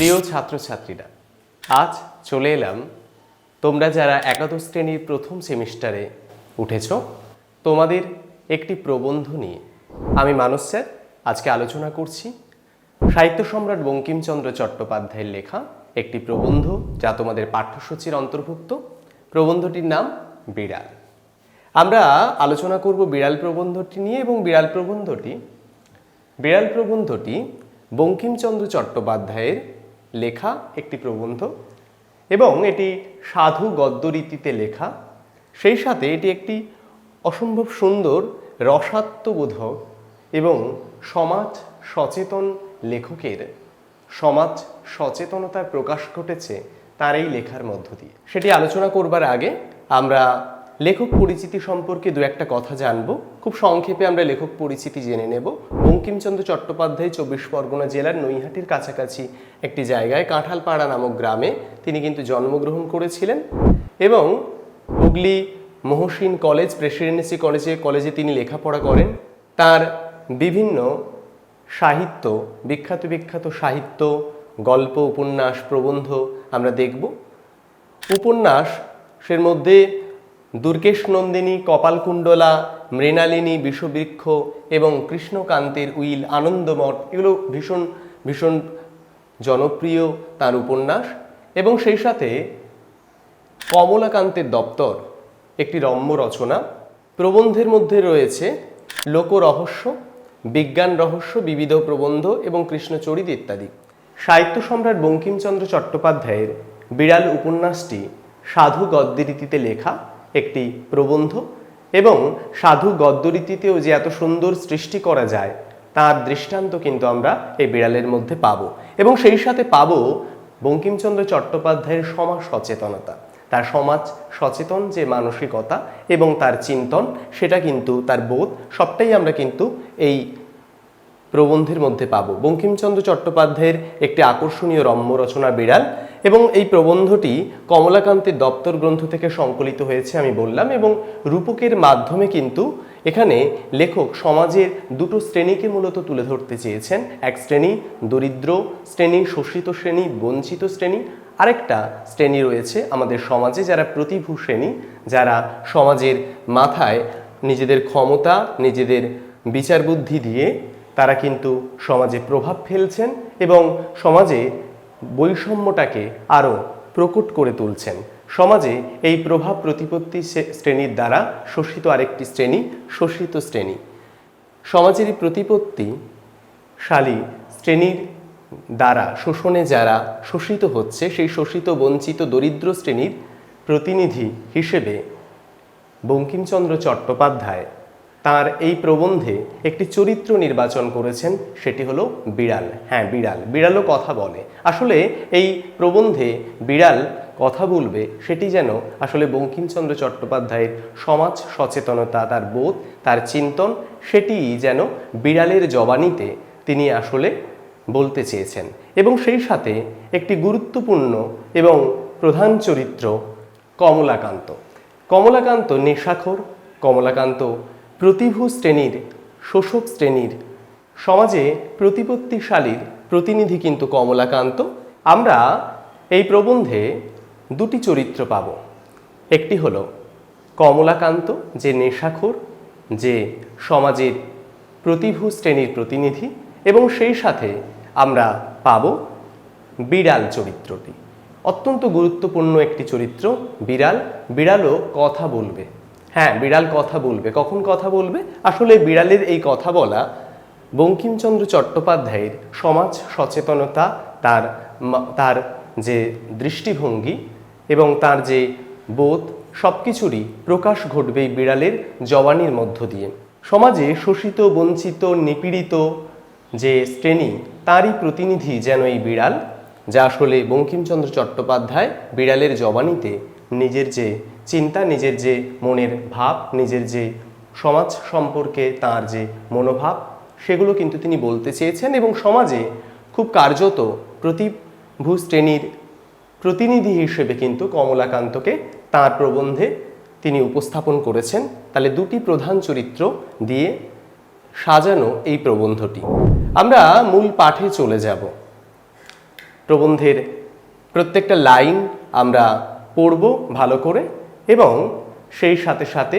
প্রিয় ছাত্রছাত্রীরা, আজ চলে এলাম। তোমরা যারা একাদশ শ্রেণির প্রথম সেমিস্টারে উঠেছ, তোমাদের একটি প্রবন্ধ নিয়ে আমি মানস স্যার আজকে আলোচনা করছি। সাহিত্য সম্রাট বঙ্কিমচন্দ্র চট্টোপাধ্যায়ের লেখা একটি প্রবন্ধ যা তোমাদের পাঠ্যসূচির অন্তর্ভুক্ত। প্রবন্ধটির নাম বিড়াল। আমরা আলোচনা করব বিড়াল প্রবন্ধটি নিয়ে এবং বিড়াল প্রবন্ধটি বিড়াল প্রবন্ধটি বঙ্কিমচন্দ্র চট্টোপাধ্যায়ের লেখা একটি প্রবন্ধ এবং এটি সাধু গদ্য রীতিতে লেখা। সেই সাথে এটি একটি অসম্ভব সুন্দর রসাত্মবোধক এবং সমাজ সচেতন লেখকের, সমাজ সচেতনতার প্রকাশ ঘটেছে তার এই লেখার মধ্য দিয়ে। সেটি আলোচনা করবার আগে আমরা লেখক পরিচিতি সম্পর্কে দু একটা কথা জানব। খুব সংক্ষেপে আমরা লেখক পরিচিতি জেনে নেব। বঙ্কিমচন্দ্র চট্টোপাধ্যায় চব্বিশ পরগনা জেলার নৈহাটির কাছাকাছি একটি জায়গায় কাঁঠালপাড়া নামক গ্রামে তিনি কিন্তু জন্মগ্রহণ করেছিলেন এবং হুগলি মহসিন কলেজ, প্রেসিডেন্সি কলেজে কলেজে তিনি লেখাপড়া করেন। তার বিভিন্ন সাহিত্য, বিখ্যাত বিখ্যাত সাহিত্য, গল্প, উপন্যাস, প্রবন্ধ আমরা দেখব। উপন্যাসের মধ্যে দুর্গেশ নন্দিনী, কপালকুণ্ডলা, মৃণালিনী বিষবৃক্ষ এবং কৃষ্ণকান্তের উইল আনন্দমঠ এগুলো ভীষণ ভীষণ জনপ্রিয় তার উপন্যাস। এবং সেই সাথে কমলাকান্তের দপ্তর একটি রম্য রচনা। প্রবন্ধের মধ্যে রয়েছে লোকরহস্য, বিজ্ঞান রহস্য, বিবিধ প্রবন্ধ এবং কৃষ্ণচরিত ইত্যাদি। সাহিত্য সম্রাট বঙ্কিমচন্দ্র চট্টোপাধ্যায়ের বিড়াল উপন্যাসটি সাধু গদ্যরীতিতে লেখা। একটি প্রবন্ধ এবং সাধু গদ্যরীতিতেও যে এত সুন্দর সৃষ্টি করা যায়, তার দৃষ্টান্ত কিন্তু আমরা এই বিড়ালের মধ্যে পাবো। এবং সেই সাথে পাবো বঙ্কিমচন্দ্র চট্টোপাধ্যায়ের সমাজ সচেতনতা তার সমাজ সচেতন যে মানসিকতা এবং তার চিন্তন, সেটা কিন্তু তার বোধ, সবটাই আমরা কিন্তু এই প্রবন্ধের মধ্যে পাব। বঙ্কিমচন্দ্র চট্টোপাধ্যায়ের একটি আকর্ষণীয় রম্য রচনা বিড়াল এবং এই প্রবন্ধটি কমলাকান্তের দপ্তর গ্রন্থ থেকে সংকলিত হয়েছে আমি বললাম, এবং রূপকের মাধ্যমে কিন্তু এখানে লেখক সমাজের দুটো শ্রেণীকে মূলত তুলে ধরতে চেয়েছেন। এক শ্রেণি দরিদ্র শ্রেণি, শোষিত শ্রেণি, বঞ্চিত শ্রেণি, আরেকটা শ্রেণি রয়েছে আমাদের সমাজে যারা প্রতিভূ শ্রেণি, যারা সমাজের মাথায় নিজেদের ক্ষমতা, নিজেদের বিচার বুদ্ধি দিয়ে তারা কিন্তু সমাজে প্রভাব ফেলছেন এবং সমাজে বৈষম্যটাকে আরও প্রকট করে তুলছেন। সমাজে এই প্রভাব প্রতিপত্তি শ্রেণির দ্বারা শোষিত আরেকটি শ্রেণি, শোষিত শ্রেণি। সমাজের প্রতিপত্তি শালী শ্রেণির দ্বারা শোষণে যারা শোষিত হচ্ছে, সেই শোষিত, বঞ্চিত, দরিদ্র শ্রেণির প্রতিনিধি হিসেবে বঙ্কিমচন্দ্র চট্টোপাধ্যায় তার এই প্রবন্ধে একটি চরিত্র নির্বাচন করেছেন, সেটি হলো বিড়াল। হ্যাঁ বিড়াল। বিড়ালও কথা বলে। আসলে এই প্রবন্ধে বিড়াল কথা বলবে, সেটি যেন আসলে বঙ্কিমচন্দ্র চট্টোপাধ্যায়ের সমাজ সচেতনতা, তার বোধ, তার চিন্তন, সেটি যেন বিড়ালের জবানিতে তিনি আসলে বলতে চেয়েছেন। এবং সেই সাথে একটি গুরুত্বপূর্ণ এবং প্রধান চরিত্র, কমলাকান্ত। কমলাকান্ত নেশাখোর, কমলাকান্ত প্রতিভু শ্রেণির, শোষক শ্রেণির, সমাজে প্রতিপত্তিশালীর প্রতিনিধি কিন্তু কমলাকান্ত। আমরা এই প্রবন্ধে দুটি চরিত্র পাব। একটি হলো কমলাকান্ত, যে নেশাখোর, যে সমাজের প্রতিভু শ্রেণির প্রতিনিধি, এবং সেই সাথে আমরা পাব বিড়াল চরিত্রটি। অত্যন্ত গুরুত্বপূর্ণ একটি চরিত্র, বিড়াল। বিড়ালও কথা বলবে। হ্যাঁ বিড়াল কথা বলবে। কখন কথা বলবে? আসলে বিড়ালের এই কথা বলা বঙ্কিমচন্দ্র চট্টোপাধ্যায়ের সমাজ সচেতনতা, তার তার যে দৃষ্টিভঙ্গি এবং তার যে বোধ সব কিছুরই প্রকাশ ঘটবে এই বিড়ালের জবানির মধ্য দিয়ে। সমাজে শোষিত, বঞ্চিত, নিপীড়িত যে শ্রেণি, তারই প্রতিনিধি যেন এই বিড়াল, যা আসলে বঙ্কিমচন্দ্র চট্টোপাধ্যায় বিড়ালের জবানিতে নিজের যে চিন্তা নিজের যে মনের ভাব, নিজের যে সমাজ সম্পর্কে তার যে মনোভাব, সেগুলো কিন্তু তিনি বলতে চেয়েছেন এবং সমাজে খুব কার্যত প্রতিভূ শ্রেণির প্রতিনিধি হিসেবে কিন্তু কমলাকান্তকে তার প্রবন্ধে তিনি উপস্থাপন করেছেন। তাহলে দুটি প্রধান চরিত্র দিয়ে সাজানো এই প্রবন্ধটি। আমরা মূল পাঠে চলে যাব। প্রবন্ধের প্রত্যেকটা লাইন আমরা পড়ব ভালো করে। এবং সেই সাথে সাথে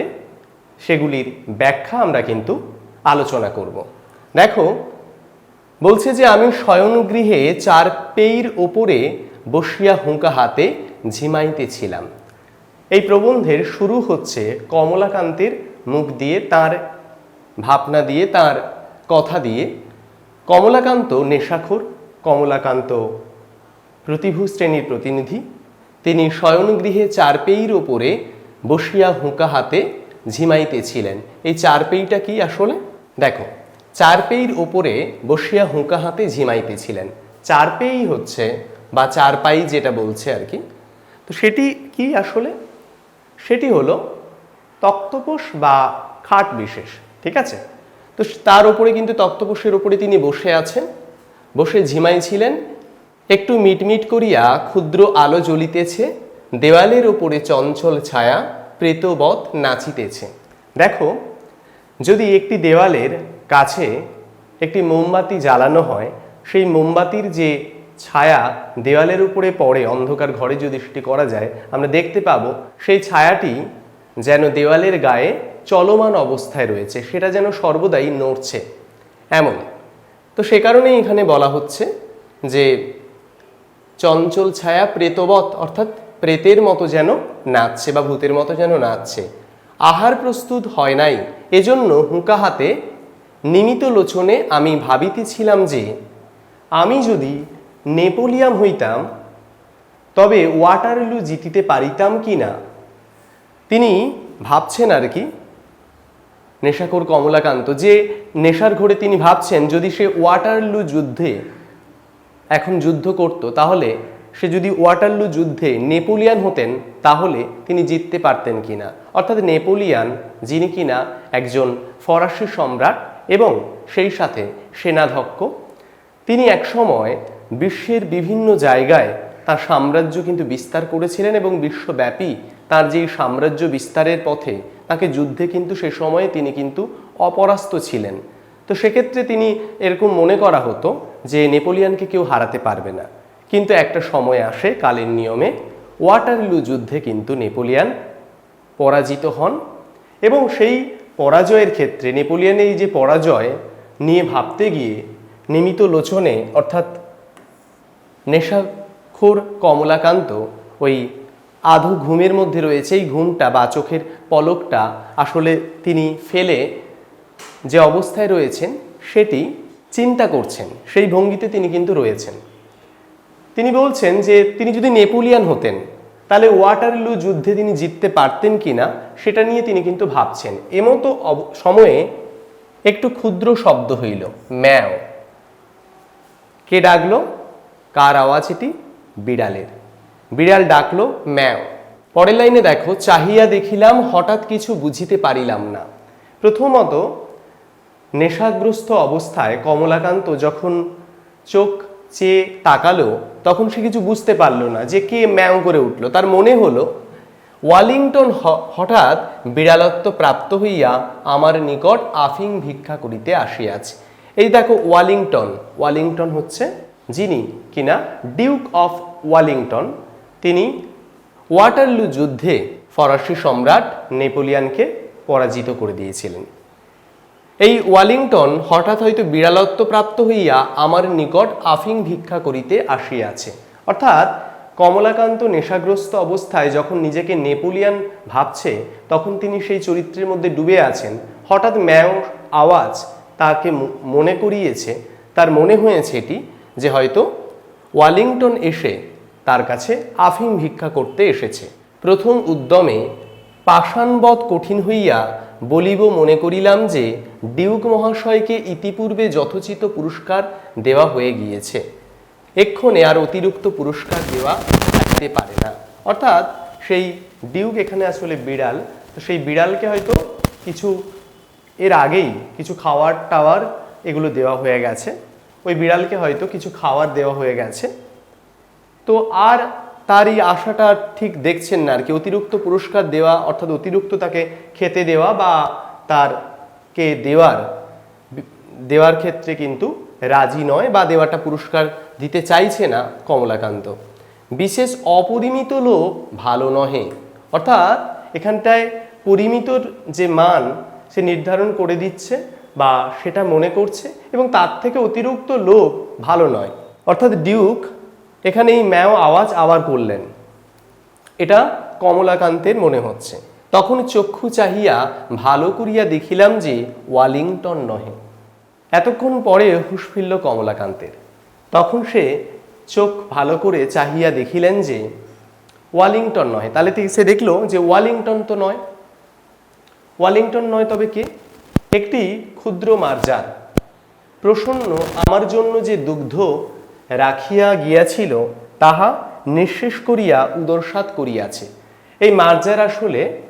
সেগুলির ব্যাখ্যা আমরা কিন্তু আলোচনা করব। দেখো, বলছে যে আমি শয়নগৃহে চার পেইর ওপরে বসিয়া হুঁকা হাতে ঝিমাইতেছিলাম এই প্রবন্ধের শুরু হচ্ছে কমলাকান্তের মুখ দিয়ে তার ভাবনা দিয়ে, তার কথা দিয়ে। কমলাকান্ত নেশাখোর, কমলাকান্ত প্রতিভূ শ্রেণির প্রতিনিধি। তিনি শয়নগৃহে চারপেইর ওপরে বসিয়া হুঁকা হাতে ঝিমাইতেছিলেন এই চারপেইটা কি আসলে? দেখো চারপেইর ওপরে বসিয়া হুঁকা হাতে ঝিমাইতেছিলেন চারপেই হচ্ছে, বা চারপাই যেটা বলছে আর কি, তো সেটি কি আসলে? সেটি হলো তক্তপোষ বা খাট বিশেষ, ঠিক আছে? তো তার উপরে কিন্তু তক্তপোষের উপরে তিনি বসে আছেন, বসে ঝিমাইছিলেন একটু মিটমিট করিয়া ক্ষুদ্র আলো জ্বলিতেছে, দেওয়ালের ওপরে চঞ্চল ছায়া প্রেতবৎ নাচিতেছে। দেখো, যদি একটি দেওয়ালের কাছে একটি মোমবাতি জ্বালানো হয়, সেই মোমবাতির যে ছায়া দেওয়ালের উপরে পড়ে, অন্ধকার ঘরে যদি সেটি করা যায়, আমরা দেখতে পাবো সেই ছায়াটি যেন দেওয়ালের গায়ে চলমান অবস্থায় রয়েছে, সেটা যেন সর্বদাই নড়ছে। এমন। তো সে কারণেই এখানে বলা হচ্ছে যে চঞ্চল ছায়া প্রেতবৎ, অর্থাৎ প্রেতের মতো যেন নাচছে বা ভূতের মতো যেন নাচছে। আহার প্রস্তুত হয় নাই। এজন্য হুঁকা হাতে নিমিত লোচনে আমি ভাবিতেছিলাম যে, আমি যদি নেপোলিয়াম হইতাম, তবে ওয়াটারলু জিতিতে পারিতাম কি না? তিনি ভাবছেন আর কি। নেশাখোর কমলাকান্ত, যে নেশার ঘোরে তিনি ভাবছেন, যদি সে ওয়াটারলু যুদ্ধে এখন যুদ্ধ করত, তাহলে সে যদি ওয়াটারলু যুদ্ধে নেপোলিয়ান হতেন, তাহলে তিনি জিততে পারতেন কিনা? অর্থাৎ নেপোলিয়ান, যিনি কিনা একজন ফরাসি সম্রাট এবং সেই সাথে সেনাধ্যক্ষ, তিনি একসময় বিশ্বের বিভিন্ন জায়গায় তার সাম্রাজ্য কিন্তু বিস্তার করেছিলেন এবং বিশ্বব্যাপী তার যেই সাম্রাজ্য বিস্তারের পথে তাকে যুদ্ধে কিন্তু সে সময়ে তিনি কিন্তু অপরাস্ত ছিলেন। তো সেক্ষেত্রে তিনি এরকম মনে করা হতো যে নেপোলিয়ানকে কেউ হারাতে পারবে না। কিন্তু একটা সময় আসে, কালের নিয়মে ওয়াটারলু যুদ্ধে কিন্তু নেপোলিয়ান পরাজিত হন এবং সেই পরাজয়ের ক্ষেত্রে নেপোলিয়ানের এই যে পরাজয় নিয়ে ভাবতে গিয়ে নিমিত লোচনে, অর্থাৎ নেশাখোর কমলাকান্ত ওই আধু ঘুমের মধ্যে রয়েছে, এই ঘুমটা বা চোখের পলকটা আসলে তিনি ফেলে যে অবস্থায় রয়েছেন, সেটি চিন্তা করছেন। সেই ভঙ্গিতে তিনি কিন্তু রয়েছেন। তিনি বলছেন যে, তিনি যদি নেপোলিয়ান হতেন, তাহলে ওয়াটারলু যুদ্ধে তিনি জিততে পারতেন কিনা, সেটা নিয়ে তিনি কিন্তু ভাবছেন। এমতো সময়ে একটু ক্ষুদ্র শব্দ হইল, ম্যাও। কে ডাকলো? কার আওয়াজ এটি? বিড়ালের। বিড়াল ডাকলো, ম্যাও। পরের লাইনে দেখো, চাহিয়া দেখিলাম, হঠাৎ কিছু বুঝিতে পারিলাম না। প্রথমত নেশাগ্রস্ত অবস্থায় কমলাকান্ত যখন চোখ চেয়ে তাকালো, তখন সে কিছু বুঝতে পারল না যে কে ম্যাও করে উঠল। তার মনে হলো, ওয়ালিংটন হঠাৎ বিড়ালত্ব প্রাপ্ত হইয়া আমার নিকট আফিং ভিক্ষা করিতে আসিয়াছে। এই দেখো ওয়ালিংটন। ওয়ালিংটন হচ্ছে যিনি কিনা ডিউক অফ ওয়ালিংটন। তিনি ওয়াটারলু যুদ্ধে ফরাসি সম্রাট নেপোলিয়ানকে পরাজিত করে দিয়েছিলেন। এই ওয়ালিংটন হঠাৎ হয়তো বিড়ালত্ব প্রাপ্ত হইয়া আমার নিকট আফিং ভিক্ষা করিতে আসিয়াছে। অর্থাৎ কমলাকান্ত নেশাগ্রস্ত অবস্থায় যখন নিজেকে নেপোলিয়ান ভাবছে, তখন তিনি সেই চরিত্রের মধ্যে ডুবে আছেন। হঠাৎ ম্যাও আওয়াজ তাকে মনে করিয়েছে। তার মনে হয়েছে এটি যে হয়তো ওয়ালিংটন এসে তার কাছে আফিম ভিক্ষা করতে এসেছে। প্রথম উদ্যমে পাষাণবধ কঠিন হইয়া বলিব মনে করিলাম যে, ডিউক মহাশয়কে ইতিপূর্বে যথোচিত পুরস্কার দেওয়া হয়ে গিয়েছে। এক্ষণে আর অতিরিক্ত পুরস্কার দেওয়া থাকতে পারে না। অর্থাৎ সেই ডিউক এখানে আসলে বিড়াল, তো সেই বিড়ালকে হয়তো কিছু এর আগেই কিছু খাওয়ার টাওয়ার এগুলো দেওয়া হয়ে গেছে। ওই বিড়ালকে হয়তো কিছু খাওয়ার দেওয়া হয়ে গেছে। তো আর তার এই আশাটা ঠিক দেখছেন না আর কি। অতিরিক্ত পুরস্কার দেওয়া, অর্থাৎ অতিরিক্ত তাকে খেতে দেওয়া বা তার কে দেওয়ার দেওয়ার ক্ষেত্রে কিন্তু রাজি নয় বা দেওয়াটা পুরস্কার দিতে চাইছে না কমলাকান্ত। বিশেষ অপরিমিত লোভ ভালো নহে। অর্থাৎ এখানটায় পরিমিতর যে মান সে নির্ধারণ করে দিচ্ছে বা সেটা মনে করছে এবং তার থেকে অতিরিক্ত লোভ ভালো নয়। অর্থাৎ ডিউক এখানে এই ম্যাও আওয়াজ আবার করলেন। এটা কমলাকান্তের মনে হচ্ছে। তখন চক্ষু চাহিয়া ভালো করিয়া দেখিলাম যে ওয়ালিংটন নহে। এতক্ষণ পরে হুঁশ ফিরল কমলাকান্তের। তখন সে চোখ ভালো করে চাহিয়া দেখিলেন যে ওয়ালিংটন নয় তাহলে সে দেখল যে ওয়ালিংটন তো নয়। ওয়ালিংটন নয় তবে কে? একটি ক্ষুদ্র মার্জার। প্রসন্ন আমার জন্য যে দুগ্ধ রাখিয়া গিয়াছিল, তাহা নিঃশেষ করিয়া উদরসাত করিয়াছে। এই মার্জার আসলে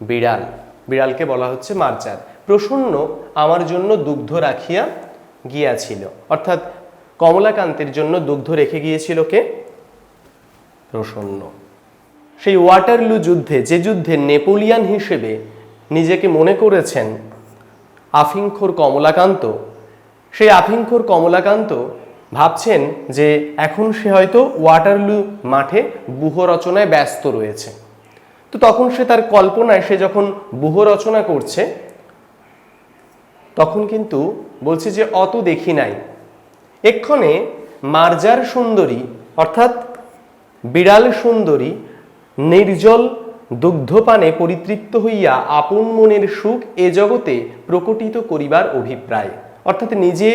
বিড়াল। বিড়ালকে বলা হচ্ছে মার্জার। প্রসন্ন আমার জন্য দুগ্ধ রাখিয়া গিয়াছিল। অর্থাৎ কমলাকান্তের জন্য দুগ্ধ রেখে গিয়েছিল কে? প্রসন্ন। সেই ওয়াটারলু যুদ্ধে, যে যুদ্ধে নেপোলিয়ান হিসেবে নিজেকে মনে করেছেন আফিংখোর কমলাকান্ত সেই আফিংখোর কমলাকান্ত ভাবছেন যে এখন সে হয়তো ওয়াটারলু মাঠে বুহ রচনায় ব্যস্ত রয়েছে। তো তখন সে তার কল্পনায় সে যখন বুহ রচনা করছে, তখন কিন্তু বলছে যে অত দেখি নাই। এক্ষণে মার্জার সুন্দরী, অর্থাৎ বিড়াল সুন্দরী, নির্জল দুগ্ধপানে পরিতৃপ্ত হইয়া আপন মনের সুখ এ জগতে প্রকটিত করিবার অভিপ্রায়। অর্থাৎ নিজে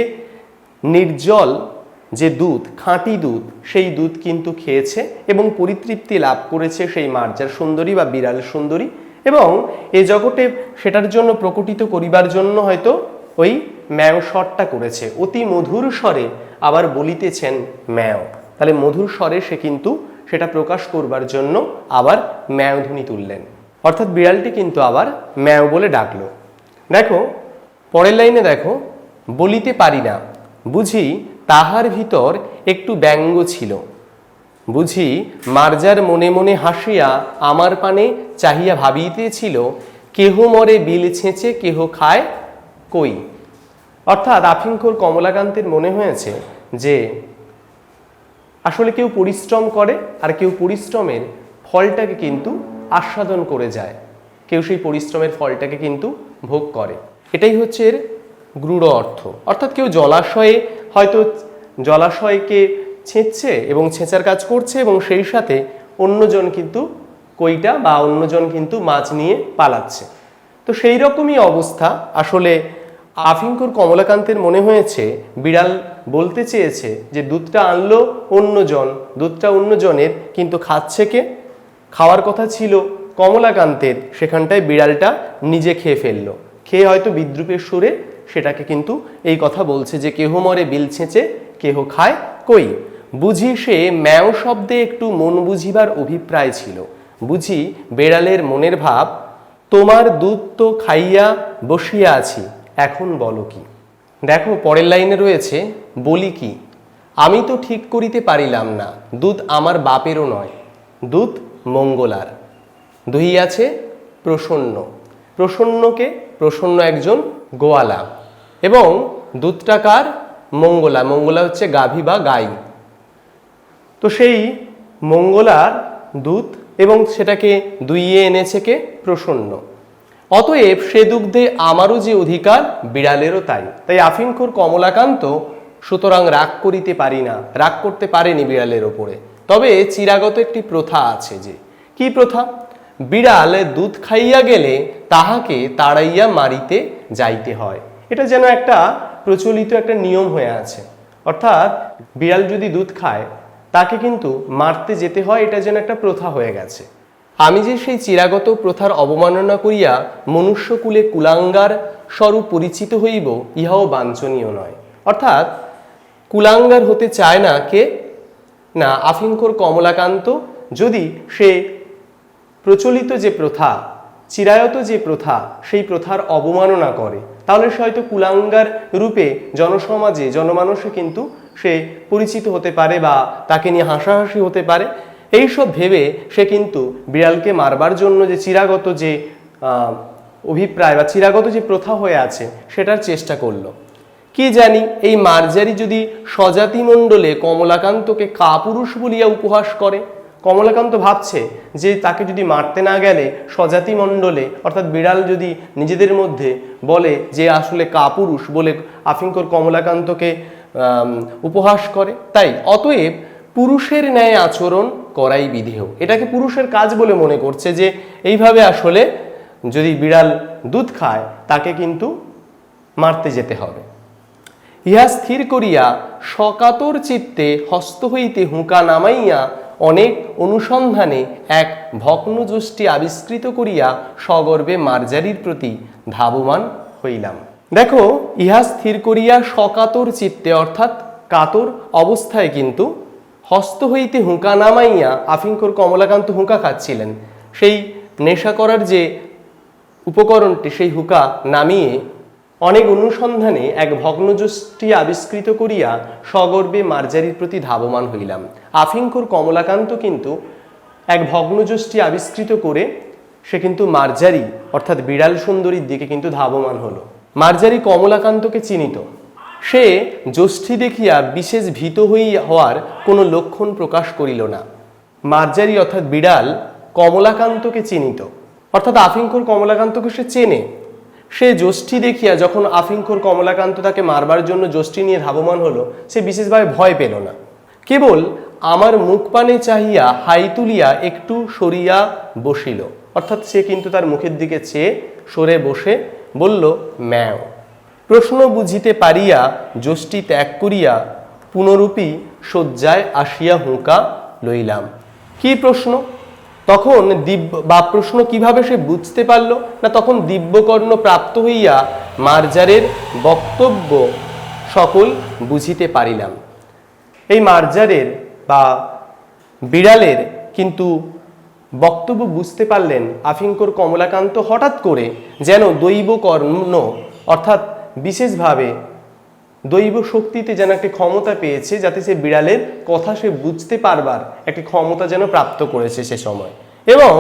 নির্জল যে দুধ, খাঁটি দুধ, সেই দুধ কিন্তু খেয়েছে এবং পরিতৃপ্তি লাভ করেছে সেই মার্জার সুন্দরী বা বিড়াল সুন্দরী এবং এ জগতে সেটার জন্য প্রকটিত করিবার জন্য হয়তো ওই ম্যাও স্বরটা করেছে। অতি মধুর স্বরে আবার বলিতেছেন ম্যাও। তাহলে মধুর স্বরে সে কিন্তু সেটা প্রকাশ করবার জন্য আবার ম্যাও ধ্বনি তুললেন। অর্থাৎ বিড়ালটি কিন্তু আবার ম্যাও বলে ডাকলো। দেখো, পরের লাইনে দেখো বলিতে পারি না। বুঝি তাহার ভিতর একটু ব্যঙ্গ ছিল। বুঝি মার্জার মনে মনে হাসিয়া আমার পানে চাহিয়া ভাবিতেছিল, কেহ মরে বিল ছেঁচে কেহ খায় কই? অর্থাৎ আফিংখোর কমলাকান্তের মনে হয়েছে যে, আসলে কেউ পরিশ্রম করে আর কেউ পরিশ্রমের ফলটাকে কিন্তু আস্বাদন করে যায়। কেউ সেই পরিশ্রমের ফলটাকে কিন্তু ভোগ করে। এটাই হচ্ছে এর গূঢ় অর্থ। অর্থাৎ কেউ জলাশয়ে হয়তো জলাশয়কে ছেঁচছে এবং ছেঁচার কাজ করছে এবং সেই সাথে অন্যজন কিন্তু কইটা বা অন্যজন কিন্তু মাছ নিয়ে পালাচ্ছে। তো সেই রকমই অবস্থা। আসলে আফিঙ্কুর কমলাকান্তের মনে হয়েছে, বিড়াল বলতে চেয়েছে যে দুধটা আনলো অন্যজন, দুধটা অন্যজনের, কিন্তু খাচ্ছে কে? খাওয়ার কথা ছিল কমলাকান্তের, সেখানটায় বিড়ালটা নিজে খেয়ে ফেলল। খেয়ে হয়তো বিদ্রুপের সুরে সেটাকে কিন্তু এই কথা বলছে যে কেহ মরে বিল ছেঁচে, কেহ খায় কই। বুঝি সে ম্যাও শব্দে একটু মন বুঝিবার অভিপ্রায় ছিল। বুঝি বেড়ালের মনের ভাব, তোমার দুধ তো খাইয়া বসিয়া আছি, এখন বলো কি। দেখো, পরের লাইনে রয়েছে, বলি কি, আমি তো ঠিক করিতে পারিলাম না, দুধ আমার বাপেরও নয়, দুধ মঙ্গলার। দুই আছে প্রসন্ন। প্রসন্নকে প্রসন্ন একজন গোয়ালা। এবং দুধটাকার মঙ্গলা মঙ্গলা হচ্ছে গাভী বা গাই। তো সেই মঙ্গলার দুধ এবং সেটাকে দুইয়ে এনেছে কে? প্রসন্ন। অতএব সে দুগ্ধে আমারও যে অধিকার, বিড়ালেরও তাই। তাই আফিনখোর কমলাকান্ত সুতরাং রাগ করিতে পারি না, রাগ করতে পারেনি বিড়ালের ওপরে। তবে চিরাগত একটি প্রথা আছে যে, কি প্রথা? বিড়াল দুধ খাইয়া গেলে তাহাকে তাড়াইয়া মারিতে যাইতে হয়। এটা যেন একটা প্রচলিত একটা নিয়ম হয়ে আছে। অর্থাৎ বিড়াল যদি দুধ খায়, তাকে কিন্তু মারতে যেতে হয়, এটা যেন একটা প্রথা হয়ে গেছে। আমি যে সেই চিরাগত প্রথার অবমাননা করিয়া মনুষ্যকুলে কুলাঙ্গার স্বরূপ পরিচিত হইব, ইহাও বাঞ্ছনীয় নয়। অর্থাৎ কুলাঙ্গার হতে চায় না কে? না আফিংকর কমলাকান্ত, যদি সে প্রচলিত যে প্রথা, চিরায়ত যে প্রথা, সেই প্রথার অবমাননা করে তাহলে সে হয়তো কুলাঙ্গার রূপে জনসমাজে জনমানসে কিন্তু সে পরিচিত হতে পারে বা তাকে নিয়ে হাসাহাসি হতে পারে। এইসব ভেবে সে কিন্তু বিড়ালকে মারবার জন্য যে চিরাগত যে অভিপ্রায় বা চিরাগত যে প্রথা হয়ে আছে, সেটার চেষ্টা করল। কি জানি, এই মার্জারি যদি স্বজাতি মণ্ডলে কমলাকান্তকে কাপুরুষ বলিয়া উপহাস করে কমলাকান্ত ভাবছে যে তাকে যদি মারতে না গেলে স্বজাতি মণ্ডলে, অর্থাৎ বিড়াল যদি নিজেদের মধ্যে বলে যে আসলে কাপুরুষ বলে আফিঙ্কর কমলাকান্তকে উপহাস করে, তাই অতএব পুরুষের ন্যায় আচরণ করাই বিধেয়। এটাকে পুরুষের কাজ বলে মনে করছে যে এইভাবে আসলে যদি বিড়াল দুধ খায়, তাকে কিন্তু মারতে যেতে হবে। ইহা স্থির করিয়া সকাতর চিত্তে হস্ত হইতে হুঁকা নামাইয়া অনেক অনুসন্ধানে এক ভগ্নযষ্টি আবিষ্কৃত করিয়া সগর্বে মার্জারির প্রতি ধাবমান হইলাম। দেখো, ইহা স্থির করিয়া সকাতর চিত্তে অর্থাৎ কাতর অবস্থায় কিন্তু হস্ত হইতে হুঁকা নামাইয়া আফিঙ্কর কমলাকান্ত হুঁকা খাচ্ছিলেন। সেই নেশা করার যে উপকরণটি, সেই হুঁকা নামিয়ে অনেক অনুসন্ধানে এক ভগ্নযষ্টি আবিষ্কৃত করিয়া সগর্বে মার্জারির প্রতি ধাবমান হইলাম। আফিঙ্কুর কমলাকান্ত কিন্তু এক ভগ্নযষ্টি আবিষ্কৃত করে সে কিন্তু মার্জারি, অর্থাৎ বিড়াল সুন্দরীর দিকে কিন্তু ধাবমান হলো। মার্জারি কমলাকান্তকে চিনিত। সে যষ্ঠী দেখিয়া বিশেষ ভীত হই হওয়ার কোনো লক্ষণ প্রকাশ করিল না। মার্জারি, অর্থাৎ বিড়াল, কমলাকান্তকে চিনিত। অর্থাৎ আফিঙ্কুর কমলাকান্তকে সে চেনে। সে যষ্ঠী দেখিয়া যখন আফিঙ্কর কমলাকান্ত তাকে মারবার জন্য যষ্ঠী নিয়ে ধাবমান হলো, সে বিশেষভাবে ভয় পেল না। কেবল আমার মুখ পানে চাহিয়া হাই তুলিয়া একটু সরিয়া বসিল। অর্থাৎ সে কিন্তু তার মুখের দিকে চেয়ে সরে বসে বলল, ম্যাও। প্রশ্ন বুঝিতে পারিয়া যষ্টি ত্যাগ করিয়া পুনরূপী শয্যায় আসিয়া হুঁকা লইলাম। কি প্রশ্ন? তখন দিব্য বা প্রশ্ন কীভাবে সে বুঝতে পারল? না তখন দিব্যকর্ণ প্রাপ্ত হইয়া মার্জারের বক্তব্য সকল বুঝিতে পারিলাম। এই মার্জারের বা বিড়ালের কিন্তু বক্তব্য বুঝতে পারলেন আফিঙ্কর কমলাকান্ত হঠাৎ করে যেন দৈব কর্ণ অর্থাৎ বিশেষভাবে দৈব শক্তিতে যেন একটি ক্ষমতা পেয়েছে, যাতে সে বিড়ালের কথা সে বুঝতে পারবার একটি ক্ষমতা যেন প্রাপ্ত করেছে সে সময়। এবং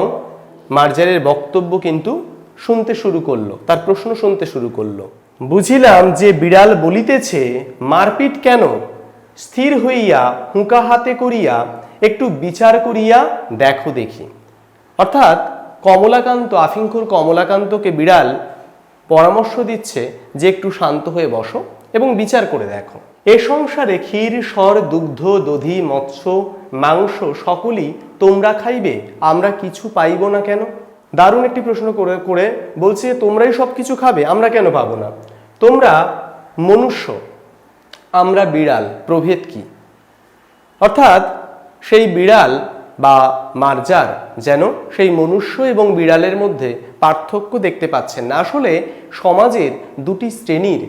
মার্জারের বক্তব্য কিন্তু শুনতে শুরু করল, তার প্রশ্ন শুনতে শুরু করল। বুঝিলাম যে বিড়াল বলিতেছে, মারপিট কেন? স্থির হইয়া, হুঁকা হাতে করিয়া, একটু বিচার করিয়া দেখো দেখি। অর্থাৎ কমলাকান্ত, আফিঙ্কুর কমলাকান্তকে বিড়াল পরামর্শ দিচ্ছে যে একটু শান্ত হয়ে বসো। এবং বিচার করে দেখো। এ সংসারে ক্ষীর, স্বর, দুগ্ধ, দধি, মৎস্য, মাংস সকলই তোমরা খাইবে, আমরা কিছু পাইব না কেন? দারুণ একটি প্রশ্ন করে করে বলছে, তোমরাই সব কিছু খাবে, আমরা কেন পাবো না? তোমরা মনুষ্য, আমরা বিড়াল, প্রভেদ কি? অর্থাৎ সেই বিড়াল বা মার্জার যেন সেই মনুষ্য এবং বিড়ালের মধ্যে পার্থক্য দেখতে পাচ্ছেন না। আসলে সমাজের দুটি শ্রেণির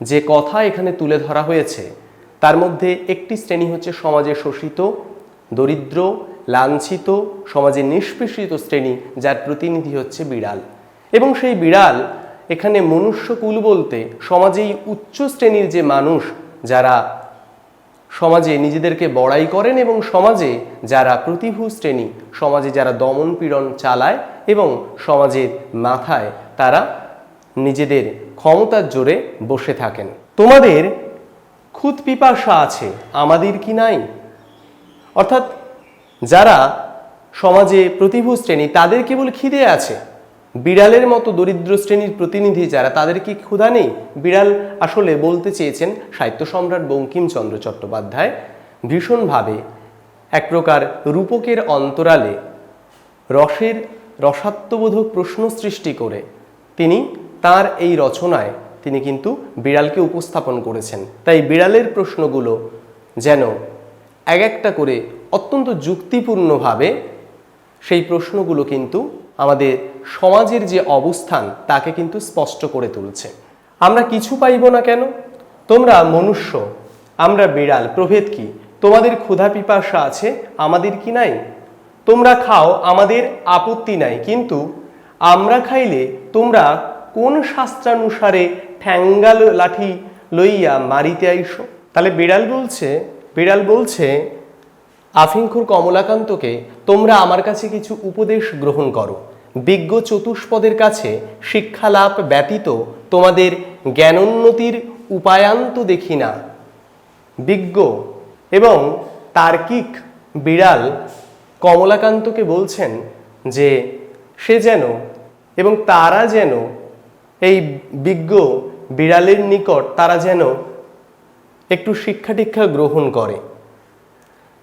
যে কথা এখানে তুলে ধরা হয়েছে, তার মধ্যে একটি শ্রেণি হচ্ছে সমাজে শোষিত, দরিদ্র, লাঞ্ছিত, সমাজে নিষ্পেষিত শ্রেণি, যার প্রতিনিধি হচ্ছে বিড়াল। এবং সেই বিড়াল এখানে মনুষ্যকুল বলতে সমাজেই উচ্চ শ্রেণির যে মানুষ, যারা সমাজে নিজেদেরকে বড়াই করেন এবং সমাজে যারা প্রতিভূ শ্রেণি, সমাজে যারা দমন পীড়ন চালায় এবং সমাজের মাথায় তারা নিজেদের ক্ষমতার জোরে বসে থাকেন। তোমাদের খুদ পিপাসা আছে, আমাদের কি নাই? অর্থাৎ যারা সমাজে প্রতিভূ শ্রেণি, তাদের কেবল খিদে আছে। বিড়ালের মতো দরিদ্র শ্রেণির প্রতিনিধি যারা, তাদের কি ক্ষুধা নেই? বিড়াল আসলে বলতে চেয়েছেন সাহিত্য সম্রাট বঙ্কিমচন্দ্র চট্টোপাধ্যায়, ভীষণভাবে এক প্রকার রূপকের অন্তরালে রসের রসাত্মবোধক প্রশ্ন সৃষ্টি করে। তিনি তার এই রচনায় তিনি কিন্তু বিড়ালকে উপস্থাপন করেছেন। তাই বিড়ালের প্রশ্নগুলো যেন এক একটা করে অত্যন্ত যুক্তিপূর্ণভাবে সেই প্রশ্নগুলো কিন্তু আমাদের সমাজের যে অবস্থান, তাকে কিন্তু স্পষ্ট করে তুলছে। আমরা কিছু পাইব না কেন? তোমরা মনুষ্য, আমরা বিড়াল, প্রভেদ কি? তোমাদের ক্ষুধা পিপাসা আছে আমাদের কি নাই? তোমরা খাও, আমাদের আপত্তি নাই। কিন্তু আমরা খাইলে তোমরা কোন শাস্ত্রানুসারে ঠ্যাঙ্গাল লাঠি লইয়া মারিতে আইসো? তাহলে বিড়াল বলছে বিড়াল বলছে আফিংখুর কমলাকান্তকে তোমরা আমার কাছে কিছু উপদেশ গ্রহণ করো। বিজ্ঞ চতুষ্পদের কাছে শিক্ষা লাভ ব্যতীত তোমাদের জ্ঞানোন্নতির উপায়ান্ত দেখি না। বিজ্ঞ এবং তার্কিক বিড়াল কমলাকান্তকে বলছেন যে, সে যেন এবং তারা যেন এই বিজ্ঞ বিড়ালের নিকট তারা যেন একটু শিক্ষা দীক্ষা গ্রহণ করে,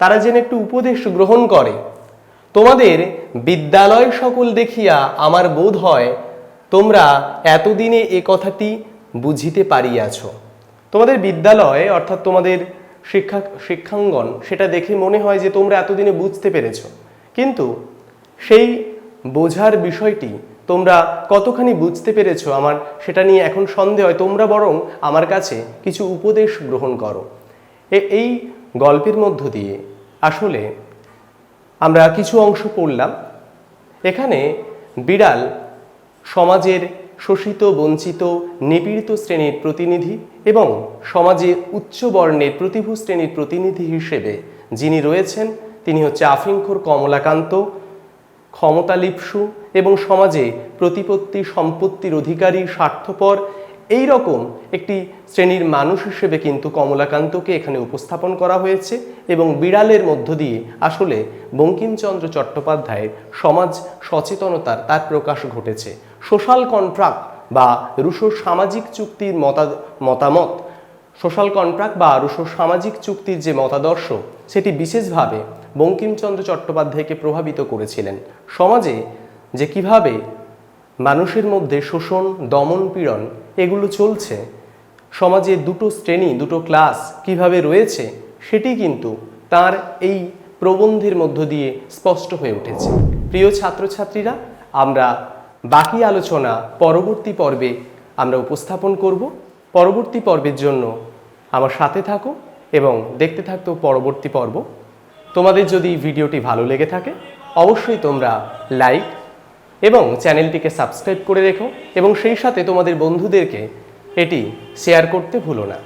তারা যেন একটু উপদেশ গ্রহণ করে, তোমাদের বিদ্যালয় সকল দেখিয়া আমার বোধ হয় তোমরা এতদিনে এ কথাটি বুঝিতে পারিয়াছ। তোমাদের বিদ্যালয় অর্থাৎ তোমাদের শিক্ষা, শিক্ষাঙ্গন, সেটা দেখে মনে হয় যে তোমরা এতদিনে বুঝতে পেরেছ। কিন্তু সেই বোঝার বিষয়টি তোমরা কতখানি বুঝতে পেরেছ আমার? সেটা নিয়ে এখন সন্দেহ হয়। তোমরা বরং আমার কাছে কিছু উপদেশ গ্রহণ করো। এই গল্পের মধ্য দিয়ে আসলে আমরা কিছু অংশ পড়লাম। এখানে বিড়াল সমাজের শোষিত, বঞ্চিত, নিপীড়িত শ্রেণির প্রতিনিধি এবং সমাজে উচ্চ বর্ণের প্রতিভূ শ্রেণির প্রতিনিধি হিসেবে যিনি রয়েছেন, তিনি হচ্ছে আফিংখোর কমলাকান্ত, ক্ষমতালিপ্সু এবং সমাজে প্রতিপত্তি, সম্পত্তির অধিকারী, স্বার্থপর, এই রকম একটি শ্রেণির মানুষ হিসেবে কিন্তু কমলাকান্তকে এখানে উপস্থাপন করা হয়েছে এবং বিড়ালের মধ্য দিয়ে আসলে বঙ্কিমচন্দ্র চট্টোপাধ্যায়ের সমাজ সচেতনতার তার প্রকাশ ঘটেছে। সোশ্যাল কন্ট্রাক্ট বা রুশো সামাজিক চুক্তির মতা, মতামত, সোশ্যাল কন্ট্রাক্ট বা রুশো সামাজিক চুক্তির যে মতাদর্শ, সেটি বিশেষভাবে বঙ্কিমচন্দ্র চট্টোপাধ্যায়কে প্রভাবিত করেছিলেন। সমাজে যে কীভাবে মানুষের মধ্যে শোষণ, দমন পীড়ন, এগুলো চলছে, সমাজে দুটো শ্রেণি, দুটো ক্লাস কীভাবে রয়েছে, সেটি কিন্তু তার এই প্রবন্ধের মধ্য দিয়ে স্পষ্ট হয়ে উঠেছে। প্রিয় ছাত্রছাত্রীরা, আমরা বাকি আলোচনা পরবর্তী পর্বে আমরা উপস্থাপন করব। পরবর্তী পর্বের জন্য আমার সাথে থাকো এবং দেখতে থাকতো পরবর্তী পর্ব। তোমাদের যদি ভিডিওটি ভালো লেগে থাকে, অবশ্যই তোমরা লাইক এবং চ্যানেলটিকে সাবস্ক্রাইব করে রেখো এবং সেই সাথে তোমাদের বন্ধুদেরকে এটি শেয়ার করতে ভুলো না।